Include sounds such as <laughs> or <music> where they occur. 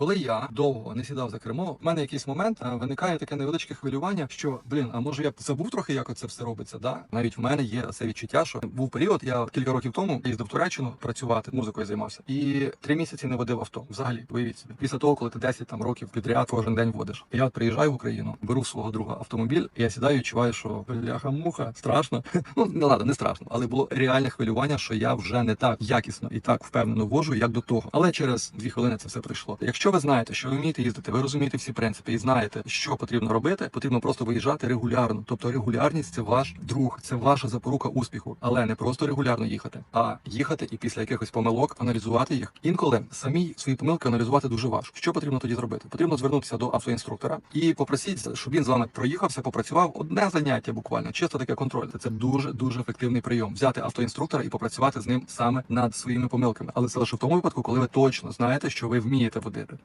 Коли я довго не сідав за кермо, в мене якийсь момент е, виникає таке невеличке хвилювання, що блін, а може я забув трохи, як це все робиться? Да, навіть в мене є це відчуття, що був період. Я кілька років тому їздив в Туреччину працювати, музикою займався, і три місяці не водив авто. Взагалі, уявіть. Після того, коли ти 10 там років підряд кожен день водиш. Я приїжджаю в Україну, беру свого друга автомобіль, і я сідаю, і відчуваю, що бляха муха страшно. <laughs> Ну не ладно, не страшно, але було реальне хвилювання, що я вже не так якісно і так впевнено вожу, як до того. Але через дві хвилини це все прийшло. Ви знаєте, що ви вмієте їздити, ви розумієте всі принципи і знаєте, що потрібно робити, потрібно просто виїжджати регулярно. Тобто регулярність це ваш друг, це ваша запорука успіху, але не просто регулярно їхати, а їхати і після якихось помилок аналізувати їх. Інколи самі свої помилки аналізувати дуже важко. Що потрібно тоді зробити? Потрібно звернутися до автоінструктора і попросіть, щоб він з вами проїхався, попрацював одне заняття буквально, чисто таке контроль. Це дуже дуже ефективний прийом. Взяти автоінструктора і попрацювати з ним саме над своїми помилками. Але це лише в тому випадку, коли ви точно знаєте, що ви вмієте водити.